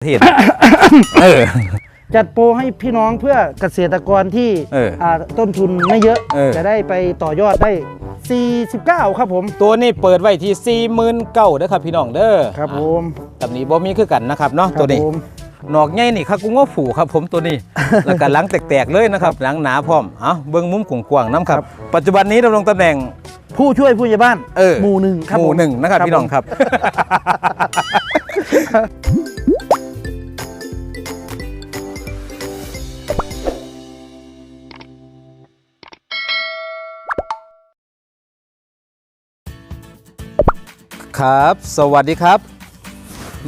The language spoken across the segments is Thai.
ประเทศเออ จัดโปรให้พี่น้องเพื่อเกษตรกรที่เอออ่าต้นทุนไม่เยอะ เออ จะได้ไปต่อยอดได้ 49 ครับผม ตัวนี้เปิดไว้ที่49,000เด้อครับพี่น้องเด้อครับผมตำนี้บ่มีคือกันนะครับเนาะครับตัวนี้ผมหนอกใหญ่นี่ครับกูง้อผูครับผมตัวนี้ แล้วก็หลังแตกๆเลยนะครับหลังหนาพร้อมเอ้าเบิ่งมุมกว้างๆน้ำครับ ปัจจุบันนี้ดำรงตำแหน่ง ผู้ช่วยผู้ใหญ่บ้านเออ หมู่หนึ่งครับหมู่ผมหนึ่งนะครับพี่น้องครับ ครับ สวัสดีครับ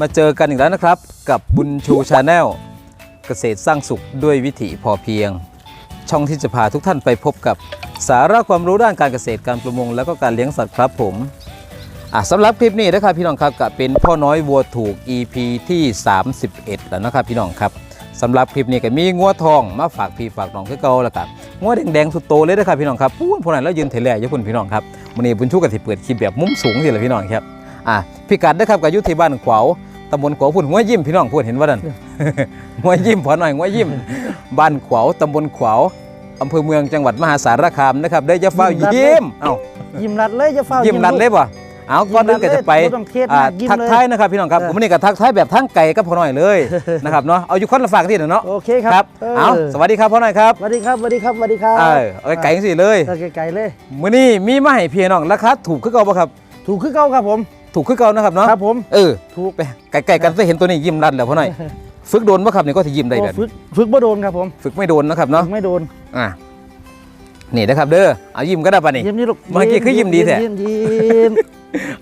มาเจอกันอีกแล้วนะครับ กับบุญชูชาแนลเกษตรสร้างสุขด้วยวิถีพอเพียง ช่องที่จะพาทุกท่านไปพบกับสาระความรู้ด้านการเกษตรการประมง แล้วก็การเลี้ยงสัตว์ครับผมอะสำหรับคลิปนี้นะครับพี่น้องครับก็เป็นพ่อน้อยวัวถูก EP ที่ 31 แล้วนะครับพี่น้องครับสำหรับคลิปนี้ก็มีงัวทองมาฝากพี่ฝากน้องคือเก่าแล้วกันงัวแดงๆสุดโตเลยนะครับพี่น้องครับพูดพวกนั้นแล้วยืนเทเลอยู่พุ่นพี่น้องครับวันนี้บุญชูกับที่เปิดคลิปแบบมุมสูงสิเลยพี่น้องครับ อะพี่กัดนะครับกับยุทธที่บ้านขวาวตำบลขวาวพุ่นหัวยิ้มพี่น้องพูดเห็นว่านั่นหัวยิ้มพอหน่อยหัวยิ้มบ้านขวาวตำบลขวาวอำเภอเมืองจังหวัดมหาสารคามนะครับได้จะเฝ้ายิ้มเอ้ายิ้มรัดเลยจะเฝ้ายิ้ยิ้มรัดเลยป่ะเอาก่อนอื่นก็จะไปบ่ต้องเครียดอ่ามากยิ้มทักเลยทายนะครับพี่น้องครับเออผมวันนี้ก็ทักทายแบบทั้งไก่กับพ่อหน่อยเลยนะครับเนาะเอาอยู่คนละฝากที่เนาะโอเคครับครับเอาสวัสดีครับพ่อหน่อยครับสวัสดีครับสวัสดีครับสวัสดีครับเออเอาไก่สิเลยเออไก่ๆเลยมื้อนี้มีมาให้พี่น้องราคาถูกขึ้นเก่าป่ะครับ ถูกขึ้นเก้าครับผม ถูกขึ้นเก่านะครับเนาะครับผมเออถูกไปไก่ๆกันไปเห็นตัวนี้ยิ้มรัดแล้วพ่อหน่อยฝึกโดนป่ะครับนี่ก็ที่ยิ้มได้แบบโอ้ฝึกฝึกบ่โดนครับผมฝึกไม่โดนนะครับเนาะฝึกไม่โดนอะนี่นะครับเด้อเอายิ้มก็ได้ป่ะนี่ยิ้มนี่ลูกเมื่อกี้คือยิ้มดีแท้ยิ้มยิ้ม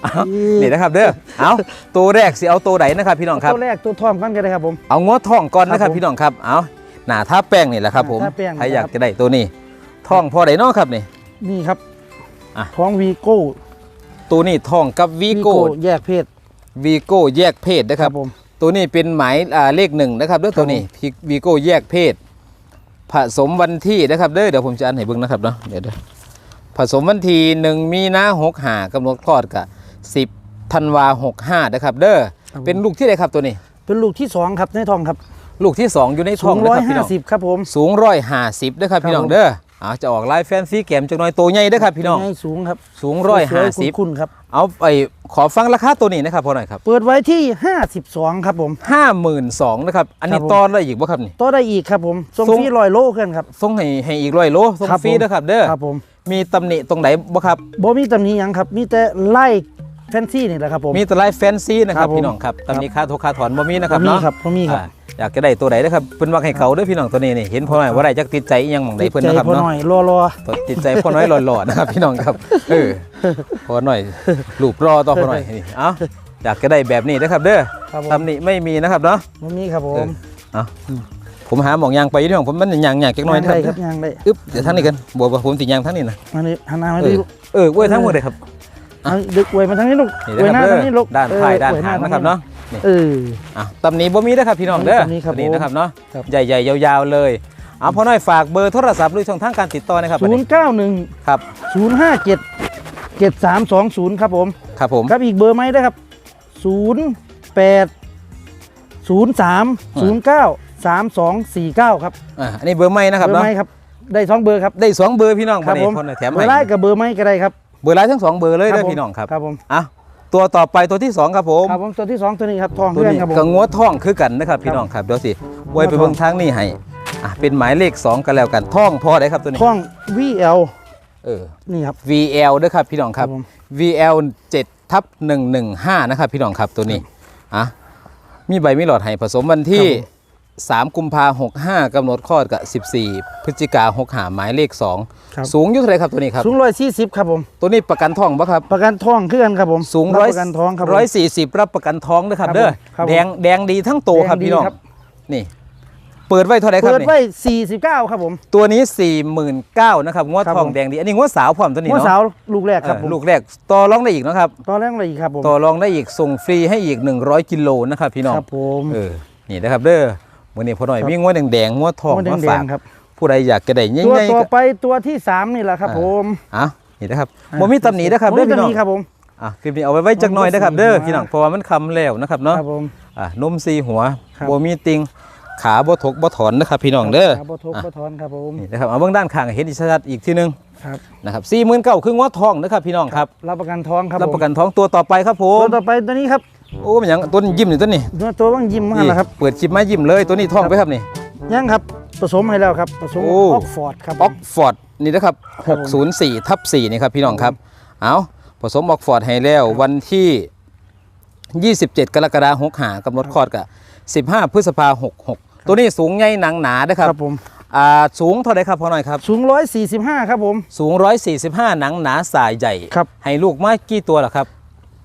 เอานี่นะครับเด้อเอาตัวแรกสิเอาตัวไหนนะครับพี่น้องครับตัวแรกตัวทอมกันก็ได้ครับผมเอางวท่องก่อนนะคครัรับบผมพี่น้องครับเอาหน้าท่าแป้งนี่แหละครับผมหน้าท่าแป้งใครอยากนะครับจะได้ตัวนี้ท่องพอไดเนาะครับนี่นี่ครับอะท้องวีโก้ ตัวนี้ท่องกับวีโก้แยกเพศวีโก้แยกเพศนะครับผมตัวนี้เป็นหมายอ่าเลขหนึ่งนะครับเด้อครับตัวนี้วีโก้แยกเพศ ผสมวันที่นะครับเด้อเดี๋ยวผมจะอ่านให้เบิ่งนะครับเนาะเดี๋ยวเด้อผสมวันที่หนึ่งมีนาหกห้ากำหนดคลอดกับสิบธันวาหกห้านะครับ เด้อครับผมเป็นลูกที่ใดครับตัวนี้ เป็นลูกที่สองครับในท้องครับ ลูกที่สองอยู่ในท้สูองงนะร้อยครับพี่ห้าน้องสิบครับผมสูงร้อยห้าสิบนะครับพี่น้องครับผมเด้อ อาจะออกลายแฟนซีแกมจังน้อยตัวใหญ่เด้อครับพี่น้องใหญ่สูงครับ สูงร้อยสห้าวสิบๆคุณครับ เอาไปขอฟังราคาตัวนี้นะครับพอหน่อยครับ เปิดไว้ที่ 52 ครับผมห้าหมื่นสองนะครับ อันนี้ครับผมตอนได้อีกบ่ครับนี่ต่อได้อีกครับผมทรงทรงฟรีลอยโลขึ้นครับส่งให้ให้อีกร้อยโลส่งครับฟรีผมเด้อครับเด้อครับผมมีตำหนิตรงไหนบ่ครับบ่มีตำหนิหยังครับ มีแต่ไล่ แฟนซี่นี่แหละครับผม มีแตลายแฟนซีนะครับครับผมพี่น้องครับตำหนิค่าโทรค่าถอนบ่มีนะครับบ่มีเนาะครับบ่มีครับ อ่าอยากจะได้ตัวไหนนะครับเพิ่นว่าให้เขาเด้อพี่น้องตัวนี้นี่เห็นพ่อหน่อยว่าได้จักติดใจอีหยังหม่องใดเพิ่นใจนะครับพอหเนาะน่อยรอรอตัวติดใจพ่อน้อยหล่อๆนะครับ พี่น้องครับเออพ่อหน่อยรูปรอต่อพ่อหน่อยนี่เอ้าอยากจะได้แบบนี้นะครับ เด้อครับผมตำหนิไม่มีนะครับเนาะ บ่มีครับผเอมอ เอาผมหาหมองยางไปอยู่ที่ของผมมันยางยางจักหน่อยยังนะคได้รับครับยังได้อึ๊บเดี๋ยวทั้งนี้กันบวกกับผมติยางทั้งนี้นะอันนี้หันหน้ามาเอดิอลูกเออเว้ยทั้งหมดเลยครับ เอาดึกไว้มาทางนี้ลูกนี่ไว้นะหคน้ารับทางนี้ลูกด้านท้ายเออด้านไว้หางทนะครับเนาะนี่เอออะตำหนิบ่มีนะครับพี่น้องเด้อตำหนิครับตำหนี้นะครับเนาะครับใหญ่ๆยาวๆเลยเอาพ่อน้อยฝากเบอร์โทรศัพท์หรือช่องทางการติดต่อนะครับศูนย์เก้าหนึ่งครับศูนย์ห้าเจ็ดเจ็ดสามสองศูนย์ครับผมครับผมครับอีกเบอร์ไหมได้ครับศูนย์แปดศูนย์สามศูนย์เก้าสามสองสี่เก้าครับอะอันนี้เบอร์ไม่นะครับเบอร์เนาะไหมครับได้สองเบอร์ครับได้สองเบอร์พี่น้องครับวันนี้ผมพ่อน้อยแถมเบอให้ร์ไล่กับเบอร์ไหมก็ได้ครับ เบอร์ไลน์ทั้งสองเบอร์เลยเด้อผมพี่น้องครับครับผมอะตัวต่อไปตัวที่สองครับผมครับผมตัวที่สองตัวนี้ครับทองตัวเพื่อนนี้ครับผม ก็งัวท่องคือกันนะครับพี่น้องครับเดี๋ยวสิไว้ไปเบิ่งทางนี้ให้อะเป็นหมายเลขสองกันแล้วกันท่องพอได้ครับตัวนี้ทอง VL เออ นี่ครับ VL ด้วยครับพี่น้องครับ ครับผม VL 7ทับ115 นะครับพี่น้องครับตัวนี้อะมีใบมีหลอดให้ผสมวันที่ ครับผม 3 กุมภาหกห้ากำหนดคลอดกับ 14 พฤศจิกาหกหาหมายเลข ครับ 2 สูงอยุ่เท่าไหรครับตัวนี้ครับ สูงร้อยสี่สิบครับผม ตัวนี้ประกันท้องปะครับ ประกันทองเพื่อนครับผมสูงรับร้อยประกันทองครับผม ร้อยสี่สิบรับประกันท้องด้วยครับครับเด้อผมครับผมแดงแดงดีทั้งตัวครับแดงดีพี่น้องครับ นี่ เปิดไว้เท่าไหรครับเปิดนี่ไว้49ครับผม ตัวนี้49,000นะครับงวดครับทองผม แดงดีอันนี้งวดสาวพร้อมตัวนี้หัวเนาะสาวลูกแรกครับเอผอมลูกแรกต่อรองได้อีกนะครับ ตอนแรกเลยครับผม ต่อรองได้อีกส่งฟรีให้อีก 100 กิโลนะครับพี่น้องครับผม เออนี่นะครับเด้อ วันนี้พอหน่อยครับมีงวดแดงๆงวดทองหัวมาแดฝากงๆครับ ผู้ใดอยากจะได้ง่ตัวายๆต่อก็ไปตัวที่3นี่แหละครับผมอะนี่นะครับบ่มีตำหนินะครับผมเด้อจะพี่น้องมีครับผมอะคลิปนี้เอาไว้ไว้จักหน่อยนะครับเด้อผมก็สีหัวพี่น้องเพราะว่ามันคำแล้วนะครับเนาะครับผมอะนมซีหัวครับบ่มีติงขาบ่ถกบ่ถอนนะครับพี่น้องเด้อครับบ่ทุบอะบ่ถอนครับผมนี่นะครับเอาเบื้องด้านข้างให้เห็นอีกชัดๆอีกทีหนึงครับนะครับ49,000ครึ่งว่าทองนะครับพี่น้องครับรับประกันท้องครับรับประกันท้องตัวต่อไปครับผผมมตัวต่อไปตัวนี้ครับ โอ้มันหยังต้นยิ้มนี่ต้นนี่ตัวตัวว่างยิ้มมาแล้วครับเปิดคลิปมายิ้มเลยตัวนี้ท้องไปครับนี่ ยังครับผสมให้แล้วครับผสมโอ้ ออกฟอร์ดครับ ออกฟอร์ดนี่นะครับ ครับผม 604ทับ4นี่ครับพี่น้องครับ เอาผสมออกฟอร์ดให้แล้ววันที่ 27 กรกฎาคม65กำหนดคลอดกับ15 พฤษภาคม66 ตัวนี้สูงใหญ่หนังหนานะคครัรับบผมอ่าสูงเท่าไหร่ครับพ่อหน่อยครับ สูง145 ครับผม สูง 145 หนังหนาสายใหญ่ ครับ ให้ลูกมากี่ตัวล่ะครับ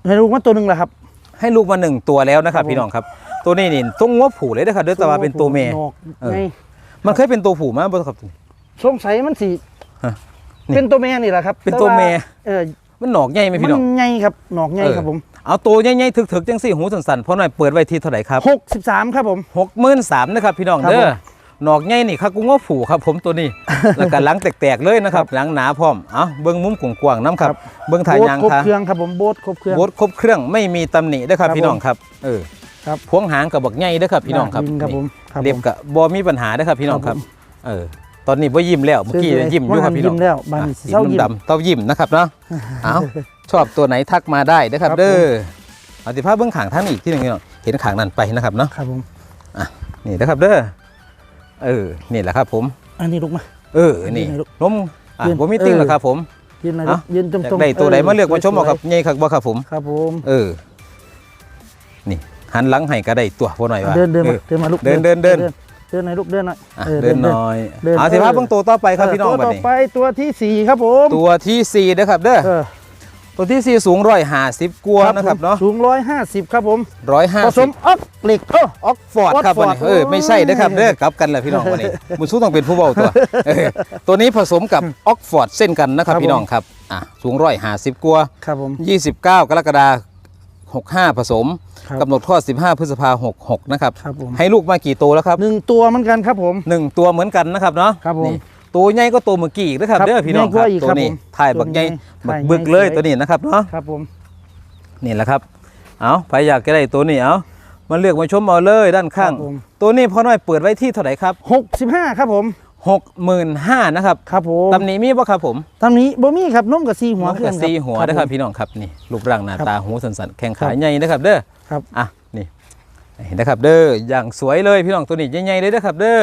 ให้ลูกมาตัวหนึ่งแหละครับ ให้ลูกมาหนึ่งตัวแล้วนะครับครับผมพี่น้องครับ ตัวนี้นี่ต้องงัวผูเลยนะครับเด้วยแต่ว่าเป็นตัวเมย์นอกเออไงมันเคยเป็นตัวผูมาบ่ครับสงสัยมันสิฮะนี่เป็นตัวเมียนี่แหละครับเป็นตัวเมียเออมันหนอกใหญ่ไหมพี่น้องมันใหญ่ครับหนอกใหญ่เออครับผมเอาตัวใหญ่ๆถึกๆจังสี่หูสันๆพ่อหน่อยเปิดไว้ที่เท่าไหร่ครับ63 ครับผมหกหมื่นสามนะครับพี่น้องครับเด้อผม หนอกใหญ่นี่ครับกูง้อผูครับผมตัวนี้แล้วก็หลังแตกๆเลยนะครับหลังหนาพร้อมเอาเบิ้งมุมกว้างๆน้ำครับครับเบิ้งถ่ายโบ๊ทยางครบค่ะเครื่องครับผมโบ๊ทครบเครื่องโบดครบเครื่องไม่มีตำหนินะครับครับพี่น้องครับเออครับพวงหางกับบักใหญ่เด้อครับพี่น้องครับยิครับผมครับเรียบผมกับบมีปัญหาเด้อครับพี่น้องครับครับผมเออตอนนี้บ่ยิ้มแล้วเมื่อกี้สวยๆยิ้มอยู่ครับพี่น้องยิ้มแล้วบานนี้อะเศร้ายิ้มดำๆเต้ายิ้มนะครับเนาะเอาชอบตัวไหนทักมาได้นะครับครับ เด้อเอาติภาพเบื้องขางท่านอีกที่หนึ่งพี่น้องเห็นขางนั่นไปนะครับเนาะครับผมนี่นะครับเด้อ เออนี่แหละครับ ผม อันนี้ลูกมา เออนี่ยืนให้ลูกนมอะยืนผมมีติ้งเออแล้วครับ ผมยืนหนะเอ้ายืนตรงอยากตรงได้ตัวไหนมาเลือกมาชมเอาครับใหญ่ครับบ่ครับผมครับผมเออ นี่หันหลังให้ก็ได้ตัวพอหน่อยว่าเดินเดินอมาอเดินมาลูกเดินเดินเดินเดินหน่อยลูกเดินหน่อยอะออเดินหน่อยเดินเอาสิภาพเบื้องตัวต่อไปครับพี่น้องตัวบัดต่อนี้ไปตัวที่สี่ครับผม ตัวที่สี่นะครับเด้อเออ ตัวที่สี่สูงร้อยห้าสิบกว่านะครับผมเนาะสูงร้อยห้าสิบครับผมร้อยห้าผสสิมบออกเหล็กเออออกฟอร์ดครับวันนี้ Oxford เออไม่ใช่นะครับโอ้ยเด้อกลับกันแหละพี่น้องวันนี้มุสู้ต้องเป็นผู้เบาตัวเออตัวนี้ผสมกับออกฟอร์ดเส้นกันนะครับครับพี่น้องครับอะสูงร้อยห้าสิบกว่าครับผม29กรกฎาคม65 ผสมครับกำหนดคลอด 15 พฤษภาคม66นะครับครับผมให้ลูกมากี่ตัวแล้วครับหนึ่งตัวเหมือนกันครับผมหนึ่งตัวเหมือนกันนะครับเนาะครับผมนี่ ตัวใหญ่ก็ตัวเมื่อกี้อีกนะครับครับเด้อพี่น้องคใหญ่รับกว่าอีกตัวครับนี้ผมถ่ายบักใหญ่ตัวใหญ่บักบึกเลยถ่ายใหญ่ ตัวนี้นะครับเนาะครับผมนี่แหละครับเอาใครอยากจะได้ตัวนี้เอามาเลือกมาชมเอาเลยด้านข้าง ครับผมตัวนี้พ่อน้อยเปิดไว้ที่เท่าไหร่ครับหกสิบห้าครับผม65,000นะครับครับผมตำหนี้มีบ่ครับผมตำนี้บ่มีครับนุ่มกับซีหัวหัวเครื่กัอบงสีหัวนะครับผมพี่น้องครับนี่รูปร่างหน้าครับตาหูสันๆแข้งขาครับใหญ่นะครับเด้อ ครับ อะนี่เห็นนะครับเด้ออย่างสวยเลยพี่น้องตัวนี้ใหญ่ๆเลยนะครับเด้อ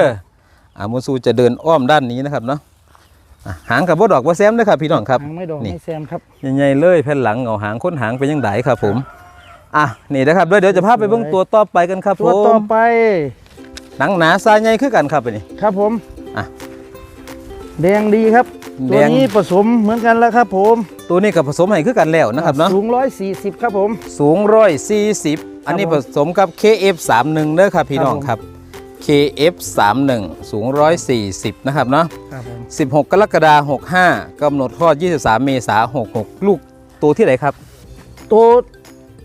อ่ามูซูจะเดินอ้อมด้านนี้นะครับเนาะอะหางกับบ่ดอกบ่แซมด้วยครับพี่น้องครับหางไม่ดอกนี่ ไม่แซมครับใหญ่ๆเลยแผ่นหลังเอาหางค้นหางเป็นยังไงครับผม อะนี่นะครับเด้อเดี๋ยวจะพาไปเบิ่งตัวต่อไปกันครับผตัวต่อมไปหนังหนาซายใหญ่คือกันครับอันนี้ครับผมอะ แดงดีครับแดตัวงนี้ผสมเหมือนกันแล้วครับผมตัวนี้กับผสมให้คือกันแล้วนะครับเนาะสูงร้อยสี่สิบครับผม สูงร้อยสี่สิบอันนี้ผผมสมกับ KF31 เด้อครับพี่น้องครับ KF31 สูง 140 นะครับเนาะครับผม16 กรกฎาคม65กำหนดคลอด 23 เมษายน66 ลูกตัวที่ไหนครับ ตัว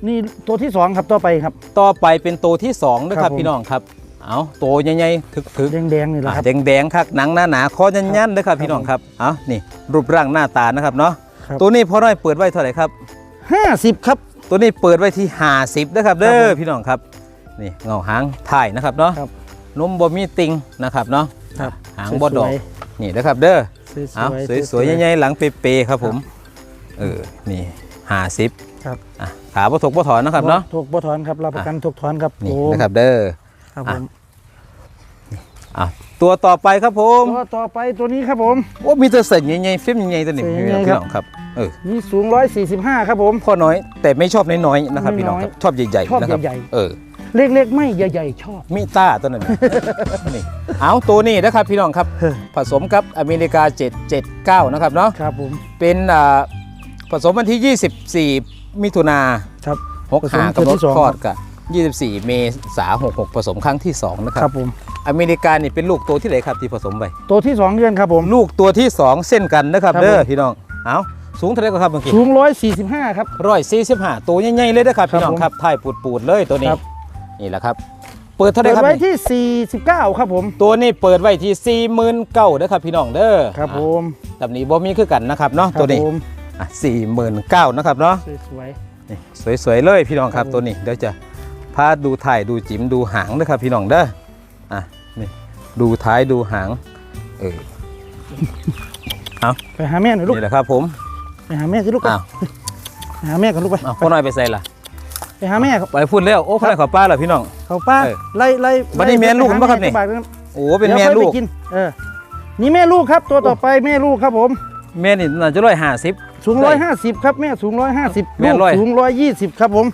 นี่ตัวที่สองครับต่อไปครับ ต่อไปเป็นตัวที่2นะคครัรับบผม พี่น้องครับ เอาตัวใหญ่ๆถึกแดงแดงๆนี่แหละครับๆแดงๆครับหนังหนาๆคอยันๆนะครับพี่น้องครับเอานี่รูปร่างหน้าตานะครับเนาะครับ ตัวนี้พ่อน้อยเปิดไว้เท่าไหร่ครับ ห้าสิบครับ ตัวนี้เปิดไว้ที่50นะครับเด้ครับอผมพี่น้องครับ นี่เงาหางถ่ายนะครับเนาะครับ นมบ่มีติงนะครับเนาะครับหางบ่ดอกสวยนี่นะครับเด้อๆสวยๆเอาๆสวยๆใหญ่ๆหลังเปย์ๆครับผมเออนี่ห้าสิบครับอะขาบ่ถกบ่ถอนนะครับเนาะถูกบ่ถอนครับรับประกันถูกถอนครับนี่ผมนะครับเด้อครับอะผมอะตัวต่อไปครับผมตัวต่อไปตัวนี้ครับผมโอ้มีแต่เส้นใหญ่ๆฟิล์มใหญ่ๆตัวนี้เส้นพี่ใหญ่ๆพี่ครับน้องครับเออนี่สูงร้อยสี่สิบห้าครับผมพ่อน้อยแต่ไม่ชอบน้อยๆนะครับพี่น้องครับชอบใหญ่ชอบๆนะครับใหญ่ๆเออ เล็กๆ ไม่ใหญ่ๆ ชอบ มีต้าตัวนั้นน่ะ นี่เอาตัวนี้นะครับพี่น้องครับเฮ้ยผสมกับอเมริกา 779 นะครับเนาะครับผม เป็นอ่าผสมวันที่ 24 มิถุนาครับผสม65กำหนดที่สอง คลอดกับ24 เมษายน66 ผสมครั้งที่ 2 นะคครัรับบผม อเมริกานี่เป็นลูกตัวที่ไหนครับที่ผสมไป ตัวที่สองเดือนครับผม ลูกตัวที่ 2 เส้นกันนะครับครับเด้อผม พี่น้องเอาสูงเท่าไหรก็ครับเมื่อกี้สูงร้อยสี่สิบห้าครับ ร้อยสี่สิบห้าตัวใหญ่ๆเลยนะครับพี่น้องผมครับถ่ายปูดๆเลยตัวนี้ครับ นี่แหละครับ เปิดเท่าไหรเปิดครับไว้นี่ที่ 49 ครับผม ตัวนี้เปิดไว้ที่ 49,000เด้อพี่น้องเด้อครับผอะมตำนี้บ่มีคือกันนะครับเนาะครับตัวนี้ผมอะ49,000นะครับเนาะ สวย นี่สวยๆเลยพี่น้องครับครับผม ตัวนี้เดี๋ยวจะพาดูถ่ายดูจิ๋มดูหางนะครับพี่น้องเด้ออะนี่ดูท้ายดูหางเออไปหาแม่หน่อยลูก นี่แหละครับผมไปหาแม่สิลูกไปอ้าวไปหาแม่กันลูกไปอ้าวพ่อน้อยไปใส่ล่ะ ไปหาแม่ครับไปพูดแล้วโอ้พ่อน้อยขอป้าเหรอพี่น้อง เขาป้าเออไล่ไล่บัดนี้แม่ลูกเห็นปะครับนี่ไปหาแม่โอ้เป็นดี๋ยวแม่ค่อยลูไปกกินเออนี่แม่ลูกครับตัวต่อไปแม่ลูกครับผม แม่นี่น่าจะร้อยห้าสิบ สูงได้ร้อยห้าสิบครับแม่สูงร้อยห้าสิบแม่ลูกร้อย สูงร้อยยี่สิบครับผม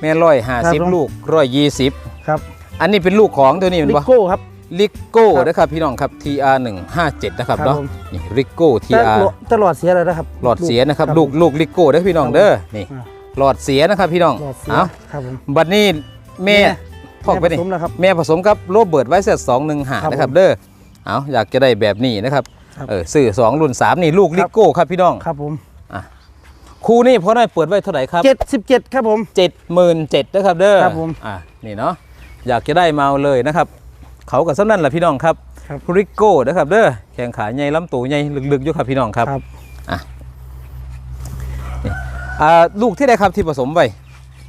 แม่ร้อยห้าครับสิบผม ลูกร้อยยี่สิบครับอันนี้เป็นลูกของตัวนี้เป็นลิปะโก้ครับ ลิโก้ครับนะครับพี่น้องครับ TR 157นะครับครับเนาะผม นี่ลิโก้ แต่ TR หลอดแต่หลอดเสียเลยนะครับหลอดเสียนะครับ ลูกลูกลิโก้เด้อพี่น้องเด้อนี่ อ่า หลอดเสียนะครับพี่น้องหลอดเสียเอาครับผมบัดนี้แม่แม่พ่อไปนี่แม่ผสมแล้วครับแม่ผสมกับโรเบิร์ตไวเซตสองหนึ่งหาครับนะครับผมเด้อเอาอยากจะได้แบบนี้นะครับครับเออซื้อสองรุ่นสามนี่ลูกครับลิโก้ครับพี่น้องครับผมคู่นี้พ่อน้อยเปิดไว้เท่าไหร่ครับเจ็ดสิบเจ็ดครับผมเจ็ดหมื่นเจ็ดนะครับเด้อครับผมอะนี่เนาะอยากจะได้มาเอาเลยนะครับ เขากับซ้ำนั่นแหละพี่น้องครับครับริโก้นะครับเด้อแข้งขาใหญ่ลำตัวใหญ่ลึกๆอยู่ครับพี่น้องครับครับ อ่าลูกที่ได้ครับที่ผสมไป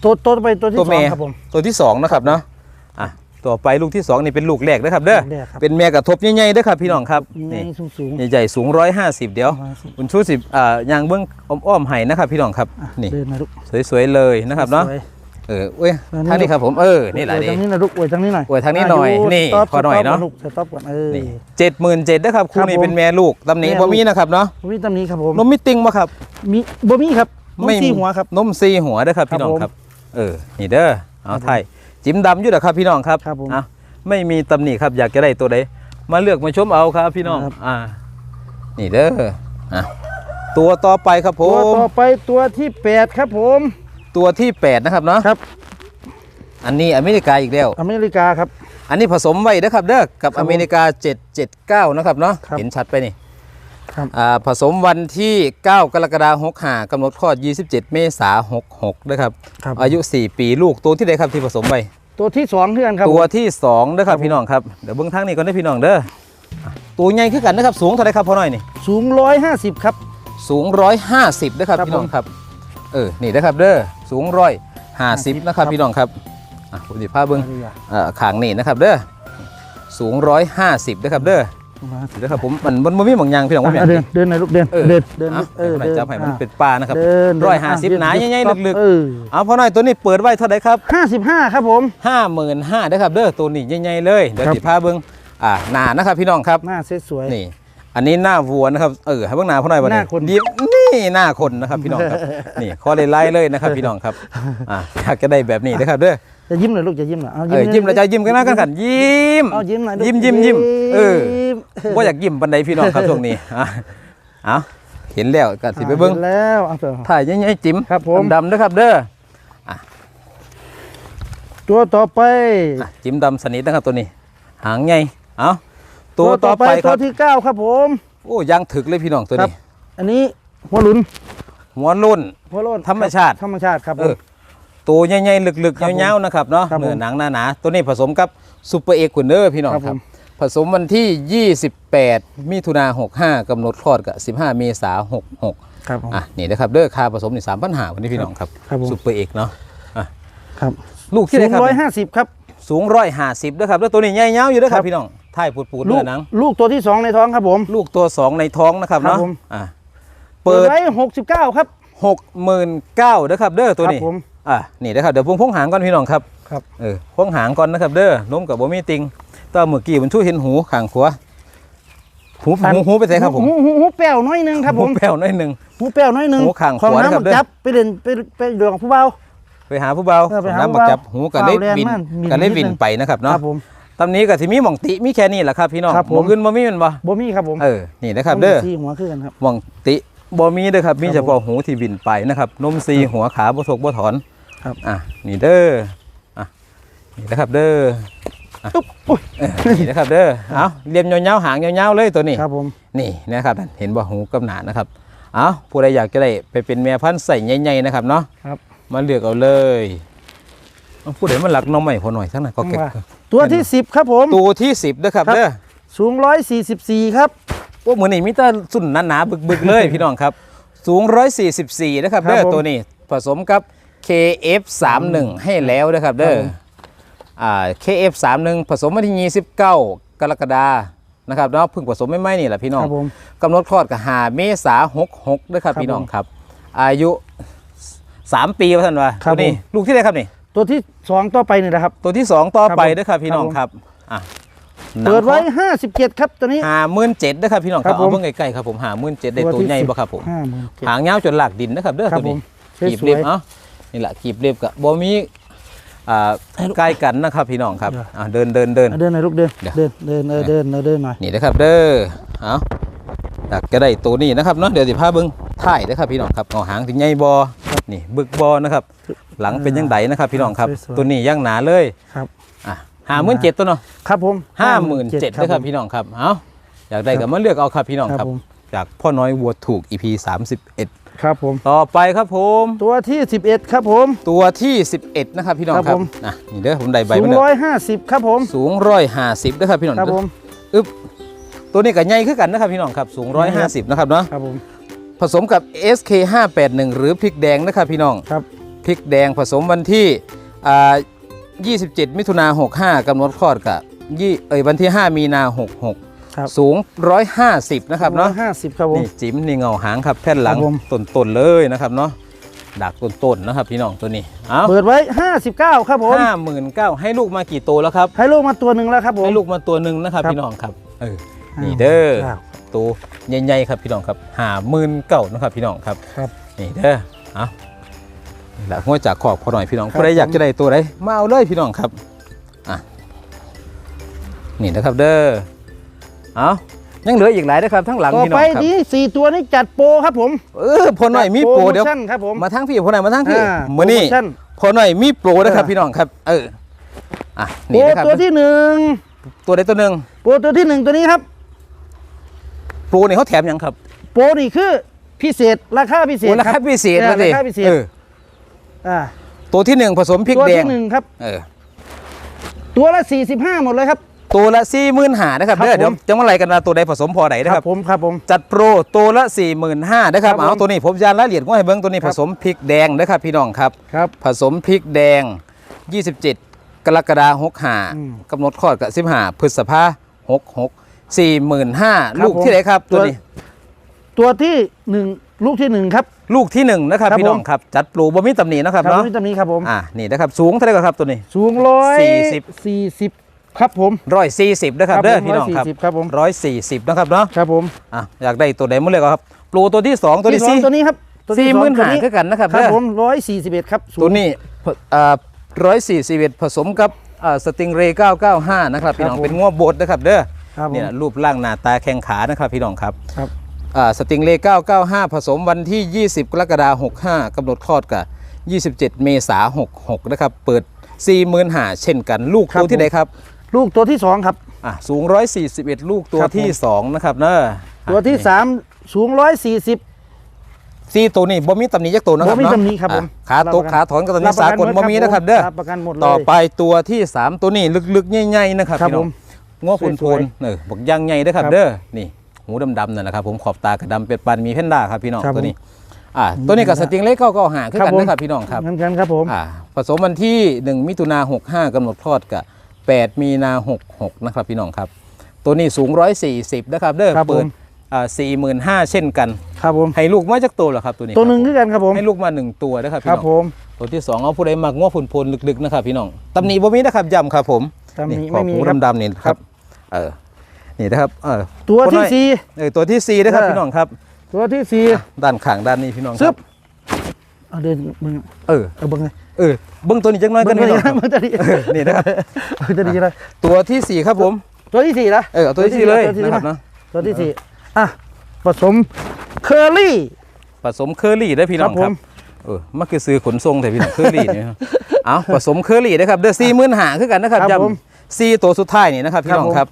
ตัวตัวต่อไปตัวที่ตัวสอแม่งครับผมตัวที่สองนะครับเนาะอะต่อไปลูกที่สองนี่เป็นลูกแรกนะครับเด้อลูกแรกครับเป็นแม่กระทบใหญ่ๆเด้อครับพี่น้องครับนี่นี่สูงสูงใหญ่ๆสูงร้อยห้าสิบเดี๋ยว150คุณชูสิบอ่ายางเบื้องอ้อมๆไห้นะครับพี่น้องครับอะนี่เดินมาลูกสวยๆเลยนะครับเนาะสวยเออเว้ยอันนี้ทางนี้ครับผมเออนี่แหละอวยดิทางนี้นะลูกอวยทางนี้หน่อยอวยทางนี้หน่อยะนี่สต็ปพอหน่อยเนาะสต็ปก่ลูกสต็อปก่อนเออนี่เจ็ดหมื่นเจ็ดนะครับคู่นี้ครับผมเป็นแม่ลูกตำหนิแม่บ่ลูกมีนะครับเนาะวิตามินครับผมนมมิติงมาครับมีบ่มีครับ นมซี่หัวครับนมซีหัวเด้อครับพี่น้องครับผมครับ เออนี่เด้อเอาไทยจิ้มดำอยู่เด้อครับพี่น้องครับครับผม อะไม่มีตำหนิครับอยากจะได้ตัวใดมาเลือกมาชมเอาครับพี่น้องครับ อ่า นี่เด้ออะตัวต่อไปครับผตัวมต่อไปตัวที่แปดครับผม ตัวที่แปดนะครับเนาะครับ อันนี้อเมริกาอีกแล้ว อเมริกาครับ อันนี้ผสมไว้นะครับเด้อกับครับผมอเมริกา 779 นะครับเนาะครับ เห็นชัดไปนี่ครับอ่า ผสมวันที่ 9 กรกฎาคม65กำหนดคลอด 27 เมษายน66นะครับครับอายุ 4 ปีลูกตัวที่ใดครับที่ผสมไปตัวที่สองเพื่อนครับตัวผมที่2นะครับครับผมพี่น้องครับเดี๋ยวเบื้องทางนี้ก่อนได้อพี่น้องเด้ออะตัวใหญ่ขึ้นกันนะครับสูงเท่าไรครับพ่อหน่อยนี่สูงร้อยห้าสิบครับ สูง 150นะครับครับพี่น้องผมครับเออนี่นะครับเด้อสูงร้อยห้าสิบนะครับครับพี่น้องครับอะผมสิพาเบิ้งมาดีกว่าเอ่อขางนี่นะครับเด้อสูง150นะครับเด้อ เด้อครับผมมันมันบ่มีบางอย่างพี่น้องว่าอะเดินเดินหน่อยลูกเดินเออเดินเดินเอาเออให้พ่อหน่อยเดินจับให้มันอะเป็นปลานะครับเดินร้อยห้าสิบหนาใหญ่ๆลึกๆเออเอาพ่อหน่อยตัวนี้เปิดไว้เท่าไหร่ครับห้าสิบห้าครับผมห้าหมื่นห้านะครับเด้อตัวนี้ใหญ่ๆเลยเดี๋ยวครับสิพาเบิ้งอ่าหนานะครับพี่น้องครับหน้าสวยๆนี่อันนี้หน้าวัวนะครับเออให้เบิ่งหน้าพ่อหน่อยบัดหน้าคนดีนี่หน้าคนนะครับพี่น้องครับนี่ข้อเลยไล่เลยนะครับพี่น้องครับอ่าอยากจะได้แบบนี้นะครับเด้อ จะยิ้มหน่อยลูกจะยิ้มหน่อยเอาเออยิ้มแล้วจะยิ้มกันนะกันกันยิ้มเอายิ้มหน่อยลูกยิ้มยิ้มยิ้มเออยิ้มว่าอยากยิ้มปันใดพี่น้องครับช่วงนี้อะเอาเห็นแล้วก็สิไปเบิ่งห็นแล้วเอาเถอะถ่ายใหญ่ๆจิ้มครับผมดำๆนะครับเด้อตัวต่อไปอะจิ้มดำสนิทนะครับตัวนี้ หางใหญ่เอาตัวต่อไปคตัรัวบที่เก้าครับผม โอ้ยังถึกเลยพี่น้องตัวครับนี้ อันนี้หัวหลุนหัวรุ่นหัวโล้นธรรมชาติธรรมชาติครับผเอมอ ตัวใหญ่ๆลึกครับผมๆยาวๆนะครับเนาะครับผมเนื้อหนังหนาๆตัวนี้ผสมกับซูเปอร์เอ็กซ์เนอร์พี่น้องครับครัผบม ผสมวันที่ 28 มิถุนา65กำหนดคลอดกับ 15 เมษายน66ครับผมอะนี่นะครับเด้อค่าผสมนี่3,500วันนี้พี่น้องครับครับผม ซูเปอร์เอ็กซ์เนาะอะครับลูกที่สูไหนงครับร้อยห้าสิบครับ สูง150ด้วยครับแล้วตัวนี้ใหญ่ยาวอยู่ด้วยคครัรับบ พี่น้องท้ายปูดๆลูเนื้กอหนัง ลูกตัวที่สองในท้องครับผม ลูกตัว 2 ในท้องนะครับครับเนาะผม อะเปิดไว้หกสิบเก้าครับ 69,000นะครับเด้อตัวนี้ครับผม อะนี่นะครับเดี๋ยวพงพงหางก่อนพี่น้องครับครับเออพงหางก่อนนะครับ เด้อน้มกับบ่มีติงแตว่าเมื่อกี้มันช่วยเห็นหูข้างขวาหูหูหูไปไหนครับผมหูหูหูแป้วน้อยหนึงครับผมหูแป้วหน้อยหนึ่งหูแป้วน้อยหนึงหูข้างขของวานะครับน้ำเด้อจับไปเล่นไปไปเดืองผู้เบาไปหาผู้เบาเออไปหาน้ำผู้บักเบาจับหูกันได้เฝ้าแรงบินมากบินกันได้นิดบินนึงไปนะครับคเนาะรับผมตำนี้ก็สิมีหม่องติมีแค่นี้แหละครับพี่น้องครับผมหม่องอื่นบ่มีแมันบ่บ่มีครับผมเออนี่นะครับเด้อที่หัวคือกันครับหม่องติบ่มีเด้อครับมีครับเฉพาะหูที่บินไปนะครับนมซีหัวขาบ่ทกบ่ถอน ครับอะนี่เด้ออะนี่นะครับเด้อตุ๊บอุ้ยเออนี่นะครับเด้อเอาเรียมยาวๆหางยาวๆเลยตัวนี้ครับผมนี่นะครับเห็นบ่หูกับหนานะครับเอาผู้ใดอยากจะได้ไปเป็นแม่พันธุ์ใส่ใหญ่ๆนะครับเนาะครับมาเลือกเอาเลยเอาผู้ใดมันหลักน้องใหม่พอหน่อยทั้งนั้นก็เก็บว่าตัวที่สิบครับผมตัวที่สิบนะครับครับเด้อสูงร้อยสี่สิบสี่ครับพวกมือนี่มิตรสุ่นหนาๆบึกๆเลยพี่น้องครับ สูง144นะครับครับเด้อผมตัวนี้ผสมกับ KF31 ให้แล้วนะครับเด้อครับผมอ่า KF31 ผสมวันที่ 29 กรกฎานะครับเนาะเพิ่งผสมไม่ไม่ๆนี่แหละพี่น้คองรับผม กำหนดคลอดกับหาเมษา66ด้วยครับครับพี่น้องผมครับ อายุ 3 ปีว่าท่านว่าครับตัวนี้ผม ลูกที่ไหนครับนี่ ตัวที่สองต่อไปนี่นะครับ ตัวที่ 2 ต่อไปครับผมด้วยครับพี่น้องครับอะเปิดไว้ 57 ครับตัวนี้ หาหมื่นเจ็ดด้วยครับพี่น้องครับครับผม เอาเพิ่งใกล้ๆครับผมหาหมื่นเจ็ดได้ตัวที่ใหญ่สิบ่ครับผมห้าหมื่นเจ็ดหางยาวจนหลักดินนะครับเด้อครัตับวนี้ผมกีบสวยๆเรียบเนาะ นี่แหละกีบเรียบกับบ่มีอ่าใกล้กันนะครับพี่น้องครับเดี๋ยวอ่าเดินเดินเดินเอาเดินหน่อยลูกเดิน เดี๋ยว เดินเดินเออเดินเออเดินหน่อยนี่นะครับเด้อเอาอยากจะได้ตัวนี้นะครับเนาะเดี๋ยวสิพาเบิ่งถ่ายนะครับพี่น้องครับเอาหางถึงใหญ่บ่นี่บึกบ่นะครับ หลังเป็นยังไงนะครับ พี่น้องครับสวยๆตัวนี้ย่างหนาเลยครับอะห้าหมื่นเจ็ดตัวเนาะครับผมห้าหมื่นเจ็ดนะครับผมพี่น้องครับเอาอยากได้ก็มาเลือกเอาครับพี่น้องคครัรับบผมจากพ่อน้อยวัวถูก EP 31 ครับผม ต่อไปครับผม ตัวที่ 11 ครับผม ตัวที่ 11 นะครับพี่น้องครับครับผม นะนี่เด้อผมได้ใบสูมังนเด้อร้อยห้าสิบครับผม สูงร้อยห้าสิบนะครับพี่น้องครับผม อึ๊บตัวนี้ก็ใหญ่ขึ้นกันนะครับพี่น้องครับสูงร้อยห้าสิบนะครับเนาะครับผม ผสมกับ SK 581หรือพริกแดงนะครับพี่น้อง ครับ พริกแดงผสมวันที่อ่า27 มิถุนา65กำหนดคลอดกับยี่เอ้ยวันที่ 5 มีนา 66 ครับสูง 150 นะครับเนาะห้าสิบครับผม นี่จิ้มนี่เงาหางครับแผ่นหลังครับผม ต้นๆเลยนะครับเนาะดักต้นๆนะครับ พี่น้องตัวนี้เอาเปิดไว้ 59 ครับผมห้าหมื่นเก้าให้ลูกมากี่ตัวแล้วครับ ให้ลูกมาตัวหนึ่งแล้วครับผม ให้ลูกมาตัวหนึ่งนะครับ ครับพี่น้องครับเออนี่เด้อตัวใหญ่ๆครับพี่น้องครับหาหมื่นเก้านะครับพี่น้องครับครับนี่เด้อเอานี่แหละหัวจากขอบพอหน่อยพี่น้องครับใครอยากผม จะได้ตัวไหนมาเอาเลยพี่น้องครับอะนี่นะครับเด้อ เอายังเหลืออีกหลายนะครับทั้งหลังต่อพี่น้ไปองครับ นี้สี่ตัวนี้จัดโปรครับผม เออพอหน่อยมีโปรเดี๋ยวโปโมชั่นครับผม มาทั้งพี่พอหน่อยมาทั้งพี่อ่ามือนี่โปรโมชั่น พอหน่อยมีโปรนะครับเออพี่น้องครับ เอออะโปรนี่นะครับตัวที่หนึ่งตัวใดตัวหนึ่งโปรตัวที่หนึ่งตัวนี้ครับ โปรนี่เขาแถมยังครับโปรนี่คือพิเศษราคาพิเศโอ้ษราคคารับพิเศษเออนะสิราคาพิเศษเอออ่าตัวที่หนึ่งผสมพริกตัวแดงที่หนึ่งครับ เออตัวละ 45 หมดเลยครับ ตัวละสี่หมื่นหานะครับครับเด้อเดี๋ยวผม จะมาไล่กันว่าตัวใดผสมพอไหนนะครับผมครับผม จัดโปรตัวละ4 5 0 0 0นะครับครับผมเอาตัวนี้ผมยานรายละเอียดว่าให้เบิ้งตัวนี้ครัผบ สมพริกแดงนะครับพี่น้องครับ ครับ ผสมพริกแดง 27 กรกฎาคมอืม65กำหนดคลอดกับ15พฤษภา66 45,000ครับลูกที่ไหนครับผมตัวนี้ตัวที่หนึ่งลูกที่หนึ่งครับ ลูกที่หนึ่งนะครับครับ พี่น้องผมครับจัดปลูกบ่มีตำหนินะครับครับเนาะวิตามินครับผม อ่านี่นะครับสูงเท่าไหร่ครับตัวนี้ สูงร้อยสี่สิบ สี่สิบ ครับผมร้อยสี่สิบนะครับเด้อผมพี่น้องครับ140ครับผมร้อยสี่สิบนะครับเนาะครับผมอะอยากได้ตัวไหนมาเลยครับปลูกตัวที่สองตัวที่สองสี่ตัวนี้ครับตัวที่สี่สหองมื่นตัวหานี้คือกันนะครับครับเด้อผมร้อยสี่สิบเอ็ดครับสูงตัวนี้อ่าร้อยสี่สิบเอ็ดผสมกับอ่าสติงเรย์เก้าเก้าห้านะครับพี่น้องครับผมเป็นง้วบดนะครับเด้อครับผมเนี่ยรูปร่างหน้าตาแข้งขานะครับพี่น้องครับครับอ่าสติงเรย์995 ผสมวันที่ 20 กรกฎาคม65กำหนดคลอดกับ 27 เมษายน66 นะครับ เปิด4 5 0เช่นกัน ลูกครับตัวที่ไหนครับ ลูกตัวที่สองครับ อะสูง 141 ลูกตัวครับผม ที่ 2 นะครับเนอะตัวที่อะสามสูงร้อยสี่สิบ สี่ตัวนี้บ่มีตำหนิยักตัวนะครับบ่มีเนาะตำหนิครับผมอะขาตกขาถอนกับตำหนิสากลบ่มีนะครับเด้อรับประกันหมดเลยต่อไปตัวที่ 3 ตัวนี้ลึกๆใหญ่ๆนะครับครับพี่น้องผมง้อพูนสโพวยนๆเออบอกย่างใหญ่นะครับครับเด้อนี่หูดำๆนั่นนะครับ ผมขอบตากระดำเป็ดปันมีเพนด้าครับพี่น้องครับตัวนี้อ่าตัวนี้กับสติงเล็กก็ก็หาคือกันผม นะครับพี่น้องครับ เหมือนกันครับผม อ่าผสมวันที่ 1 มิถุนา65กำหนดคลอดกับ 8 มีนา66 นะครับพี่น้องครับ ตัวนี้สูง 140 นะครับเด้อครับผม เปิดอ่า45,000เช่นกัน ครับผม ให้ลูกมาจากตัวเหรอครับตัวนี้ตัวหนึ่งคือกันครับผม ให้ลูกมา1ตัวนะครับคพี่รับน้องผมตัวที่2เอาผู้ใดมักง้อผุนพลลึกๆนะครับพี่น้องตำหนิบ่มีนะครับย้ำครับผมตำหนิขอบไม่มีหูครับ ดำๆนี่ครับเออนี่นะครับเออตัวที่คนน้อยสี่ เออตัวที่สี่นะครับเออ พี่น้องครับตัวที่สี่ด้านข้างด้านนี้พี่น้องคซึรับบเอาเดินมึงเออเอาเบิ้งเลย เออเบิ้งตัวนี้จังน้อยกันเบิ้พี่งน้องครับเบิ้งตัวนี้เออนี่นะครับเบิ้งตัวนี้เลยตัวที่สี่ครับผม ตัวที่สี่นะเออเอาตัวที่สี่เลยตัวที่สี่นะครับนะเนาะตัวที่สี่อะผสมเคอรี่ผสมเคอรี่ได้อพี่น้องคครัรับบผมเออมันคือซื้อขนส่งแต่พี่น้องเคอรี่เนี่ยครับเอาผสมเคอรี่นะครับเด้อสี่หมื่นหาคือกันนะครับครับย้ผมำสี่ตัวสุดท้ายนี่นะครับพี่น้องครับผมครับ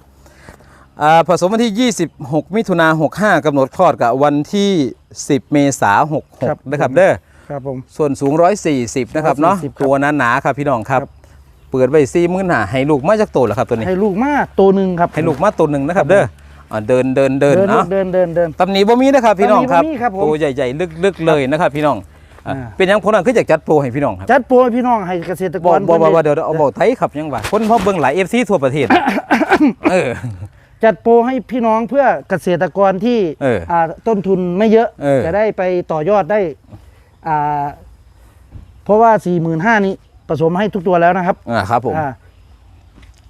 อ่าผสมวันที่ 26 มิถุนา65กำหนดคลอดกับวันที่ 10 เมษายน66 นะครับเด้อ ครับผม ส่วนสูง 140 นะครับเนาะ140ครับตัวนั้นหนาครับพี่น้องครับ ครับ เปิดไว้สี่หมื่นหาให้ลูกมาจากตัวเหรอครับตัวนี้ ให้ลูกมาตัวหนึ่งครับให้ลูกมาตัวหนึ่งนะครับเด้ออ่าเดินเดินเดินเดินลูเนาะกเดินเดินเดิน ตำหนิบ่มีนะครับพี่น้องครับตำหนิบ่มีครับผมตัวใหญ่ๆลึกๆเลยนะครับพี่น้องอะอ่า เป็นหยังพอหน่อยคืออยากจัดโปรให้พี่น้องครับจัดโปรให้พี่น้องให้เกษตรกบ่รบ่บ่บ่พิ่นเดี๋ยวเดี๋ยวเอาเบาไทยครับยังว่าคนพอเบิ่งหลาย FC ทั่วประเทศเออ จัดโปรให้พี่น้องเพื่อเกษตรกรที่เอออ่าต้นทุนไม่เยอะ เออ จะได้ไปต่อยอดได้อ่า เพราะว่า4 5 0 0 0นี่ผสมให้ทุกตัวแล้วนะครับอ่าครับผมอ่า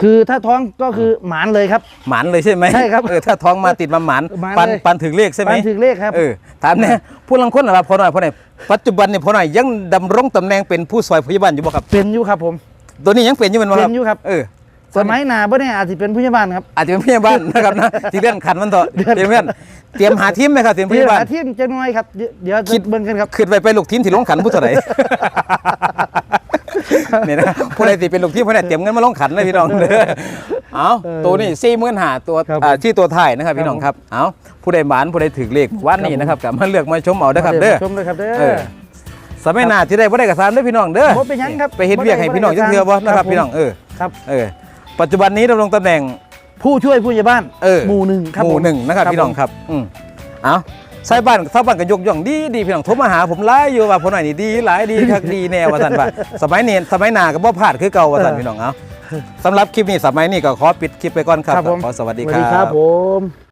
คือถ้าท้องก็คือหมานเลยครับ หมานเลยใช่ไหมใช่ครับเออถ้าท้องมาติดมาหมานหมานปันเลย ปันถึงเลขใช่ไหมปันถึงเลขครับ เออถามเนี่ยผู้ลังคนนะครับพอหน่อยพอหน่อยปัจจุบันเนี่ยพอหน่อยยังดำรงตำแหน่งเป็นผู้ซอยพยาบาลอยู่บ่ครับ เป็นอยู่ครับผม ตัวนี้ยังเป็นอยู่แมันบ่ครับเป็นอยู่ครับ เออ สมัยหนาบ่เนี่ยอาจจะเป็นผู้ใหญ่บ้านครับ อาจจะเป็นพยาบาลนะครับนะที่เลื่อนขันมันต่อเตรียมเพื่อนเตรียมหาทีมไหมครับเตรียมพเดี๋ยยาวบาลหาทีมจะน้อยครับเดี๋ยวเดี๋ยวคิดเบิ่งกันครับขึ้นไปไปลูกทีมที่ลงขันผู้เท่าไหร่นี่นะผู้ใดที่เป็นลูกทีมผู้ใดเตรียมเงินมาลงขันเลยพี่น้องเด้อเอาเออตัวนี้สี่หมื่นหาตัวครับอ่าที่ตัวถ่ายนะครับครับพี่น้องครับเอาผู้ใดหมานผู้ใดถือเลขวันนี้นะครับกลับมาเลือกมาชมเอาเด้อครับเด้อชมเลยครับเด้เอออสมัยหน้าที่ได้บ่ได้กระซามเด้อพี่น้องเด้อบ่เป็นหยังครับไปเฮ็ดเวียกให้บ่ได้พี่น้องจังเทื่อบ่นะคครัรับบผมพี่น้องเออครับเออ ปัจจุบันนี้ดำรงตำแหน่ง ผู้ช่วยผู้ใหญ่บ้านเออ หมู่หนึ่งครับหมู่ผม หนึ่งนะครับพี่น้องครับอืมเอาใส่บ้านชาวบ้านก็ยกย่องดีดีพี่น้องโทรมาหาผมหลายอยู่ว่าผมหน่อยนี่ดีหลายดีคักดีแน่ว่าซั่นว่าสมัยนี้สมัยหน้าก็บ่พลาดคือเก่าว่าซั่นพี่น้องเอาสำหรับคลิปนี้สมัยนี้ก็ขอปิดคลิปไปก่อนครับครับผม ขอสวัสดีสวัสคดีรัครับ บผม